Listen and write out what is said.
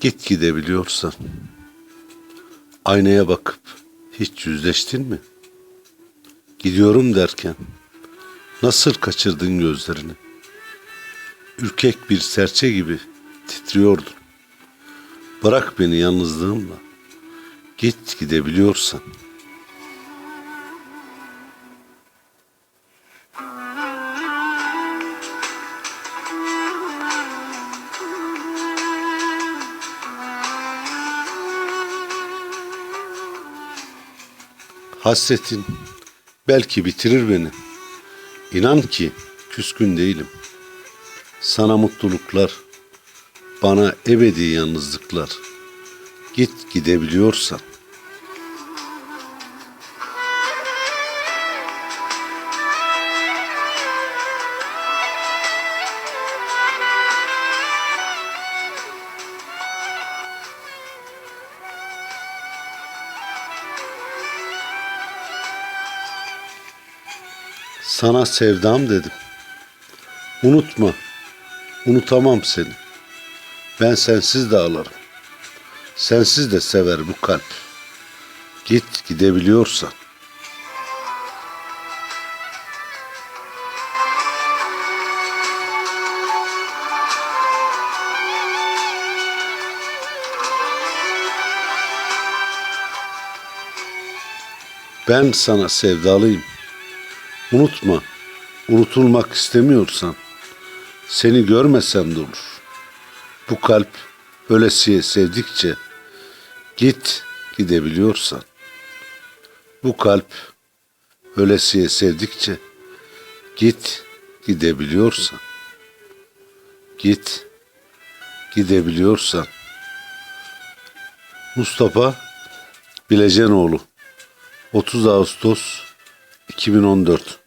Git gidebiliyorsan. Aynaya bakıp hiç yüzleştin mi? Gidiyorum derken nasıl kaçırdın gözlerini? Ürkek bir serçe gibi titriyordun. Bırak beni yalnızlığımla. Git gidebiliyorsan. Hasretin belki bitirir beni. İnan ki küskün değilim. Sana mutluluklar, bana ebedi yalnızlıklar. Git gidebiliyorsan. Sana sevdam dedim. Unutma, unutamam seni. Ben sensiz de ağlarım. Sensiz de sever bu kalp. Git gidebiliyorsan. Ben sana sevdalıyım. Unutma, unutulmak istemiyorsan seni görmesem de olur. Bu kalp ölesiye sevdikçe git gidebiliyorsan. Bu kalp ölesiye sevdikçe git gidebiliyorsan. Git gidebiliyorsan. Mustafa Bilecenoğlu 30 Ağustos 2014